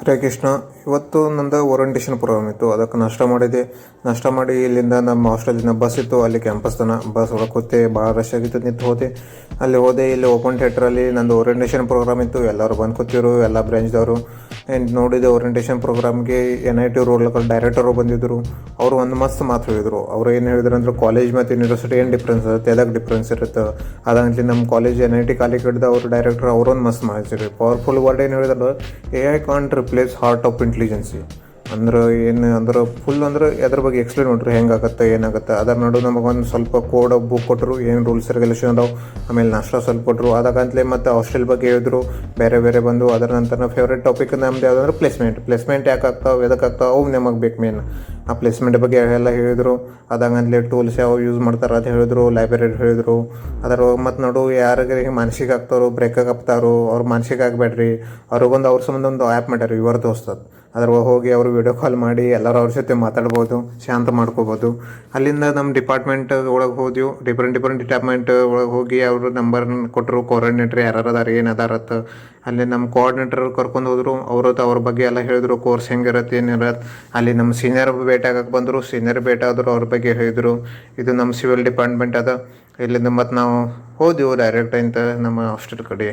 ಹರೇ ಕೃಷ್ಣ ಇವತ್ತು ನಂದು orientation program ಇತ್ತು. ಅದಕ್ಕೆ ನಾಷ್ಟ ಮಾಡಿದೆ. ನಾಷ್ಟ ಮಾಡಿ ಇಲ್ಲಿಂದ ನಮ್ಮ ಹಾಸ್ಟೆಲಿಂದ ಬಸ್ ಇತ್ತು. ಅಲ್ಲಿ ಕ್ಯಾಂಪಸ್ ತನ ಬಸ್ ಒಳಗೆ ಕೂತೆ ಭಾಳ ರಶ್ ಆಗಿತ್ತು. ನಿಂತು ಹೋದೆ. ಅಲ್ಲಿ ಹೋದೆ. ಇಲ್ಲಿ ಓಪನ್ ಥಿಯೇಟ್ರಲ್ಲಿ ನಂದು ಓರಿಯಂಟೇಷನ್ ಪ್ರೋಗ್ರಾಮ್ ಇತ್ತು. ಎಲ್ಲರೂ ಬಂದು ಕೂತಿರು ಎಲ್ಲ ಬ್ರಾಂಚ್ದವರು ನೋಡಿದೆ orientation ಪ್ರೋಗ್ರಾಮ್ಗೆ N I T road director ಬಂದಿದ್ದರು ಅವರು ಒಂದು ಮಸ್ತ್ ಮಾತು ಹೇಳಿದರು. ಅವ್ರು ಏನು ಹೇಳಿದ್ರು ಅಂದ್ರೆ ಕಾಲೇಜ್ ಮತ್ತು ಯೂನಿವರ್ಸಿಟಿ ಏನು ಡಿಫ್ರೆನ್ಸ್ ಇರುತ್ತೆ? ಎದಕ್ಕೆ ಡಿಫ್ರೆನ್ಸ್ ಇರುತ್ತೆ? ಅದಂತಲಿ ನಮ್ಮ ಕಾಲೇಜ್ ಎನ್ ಐ ಟಿ ಕಾಲಿಗೆ ಹಿಡ್ದು ಅವರು ಡೈರೆಕ್ಟರ್ ಅವರೊಂದು ಮಸ್ತ್ ಮಾಡಿಸಿರಿ ಪವರ್ಫುಲ್ ವರ್ಡ್ ಏನು ಹೇಳಿದ್ರು? A I can't replace heart of intelligence ಅಂದ್ರೆ ಏನು, ಅಂದ್ರೆ ಫುಲ್ ಅಂದ್ರೆ ಅದ್ರ ಬಗ್ಗೆ ಎಕ್ಸ್ಪ್ಲೇನ್ ಮಾಡ್ರಿ, ಹೆಂಗಾಗತ್ತೆ, ಏನಾಗುತ್ತೆ. ಅದರ ನಡು ನಮಗೊಂದು ಸ್ವಲ್ಪ ಕೋಡ್ ಬುಕ್ ಕೊಟ್ಟರು ಏನು ರೂಲ್ಸ್ ರೆಗ್ಯುಲೇಷನ್ ಅದಾವೆ, ಆಮೇಲೆ ನಾಷ್ಟ ಸ್ವಲ್ಪ ಕೊಟ್ಟರು ಅದಾಗಂತಲೇ ಮತ್ತು ಹಾಸ್ಟೆಲ್ ಬಗ್ಗೆ ಹೇಳಿದ್ರು, ಬೇರೆ ಬೇರೆ ಬಂದು ಅದರ ನಂತರ ಫೇವ್ರೇಟ್ ಟಾಪಿಕ್ ನಮ್ದು ಯಾವುದಂದ್ರೆ ಪ್ಲೇಸ್ಮೆಂಟ್ ಪ್ಲೇಸ್ಮೆಂಟ್ ಯಾಕೆ ಆಗ್ತಾವೆ ಎದಕ್ಕೆ ಆಗ್ತಾವೆ ಅವು ನಮಗೆ ಬೇಕು ಮೇನ್ ಆ ಪ್ಲೇಸ್ಮೆಂಟ್ ಬಗ್ಗೆ ಎಲ್ಲ ಹೇಳಿದರು. ಅದಾಗಂತಲೇ ಟೂಲ್ಸ್ ಯಾವ ಯೂಸ್ ಮಾಡ್ತಾರೆ ಅದು ಹೇಳಿದ್ರು ಲೈಬ್ರರಿ ಹೇಳಿದ್ರು. ಅದರ ಮತ್ತು ನೋಡು, ಯಾರಿಗೆ ಮಾನಸಿಕ ಆಗ್ತಾರೋ ಬ್ರೇಕ್ ಆಗ್ತಾರೋ ಅವ್ರು ಮಾನಸಿಕ ಆಗಬೇಡ್ರಿ. ಅವ್ರಿಗೊಂದು ಅವ್ರ ಸಂಬಂಧ ಒಂದು ಆ್ಯಪ್ ಮಾಡ್ಯಾರ, ಇವ್ರ ದೋಸ್ತದ ಅದ್ರ ಹೋಗಿ ಅವರು ವಿಡಿಯೋ ಕಾಲ್ ಮಾಡಿ, ಎಲ್ಲರೂ ಅವ್ರ ಜೊತೆ ಮಾತಾಡ್ಬೋದು, ಶಾಂತ ಮಾಡ್ಕೋಬೋದು. ಅಲ್ಲಿಂದ ನಮ್ಮ ಡಿಪಾರ್ಟ್ಮೆಂಟ್ ಒಳಗೆ ಹೋದ್ಯು ಡಿಫ್ರೆಂಟ್ ಡಿಫ್ರೆಂಟ್ ಡಿಪಾರ್ಟ್ಮೆಂಟ್ ಒಳಗೆ ಹೋಗಿ ಅವರು ನಂಬರ್ ಕೊಟ್ಟರು ಕೋಆರ್ಡಿನೇಟ್ರ್ ಯಾರು ಅದಾರ, ಏನು ಅದಾರತ್ತ ಅಲ್ಲಿ ನಮ್ಮ ಕೋಆರ್ಡಿನೇಟರ್ ಕರ್ಕೊಂಡು ಹೋದರು. ಅವರು ಅವ್ರ ಬಗ್ಗೆ ಎಲ್ಲ ಹೇಳಿದ್ರು ಕೋರ್ಸ್ ಹೆಂಗಿರತ್ತೆ ಏನಿರತ್ತೆ ಅಲ್ಲಿ ನಮ್ಮ ಸೀನಿಯರ್ ಭೇಟಿ ಆಗಕ್ಕೆ ಬಂದರು ಸೀನಿಯರ್ ಭೇಟಿ ಆದರು ಅವ್ರ ಬಗ್ಗೆ ಹೇಳಿದರು. ಇದು ನಮ್ಮ ಸಿವಿಲ್ ಡಿಪಾರ್ಟ್ಮೆಂಟ್ ಅದ. ಇಲ್ಲಿಂದ ಮತ್ತು ನಾವು ಹೋದೆವು ಡೈರೆಕ್ಟ್ ಅಂತ ನಮ್ಮ ಹಾಸ್ಟೆಲ್ ಕಡೆ.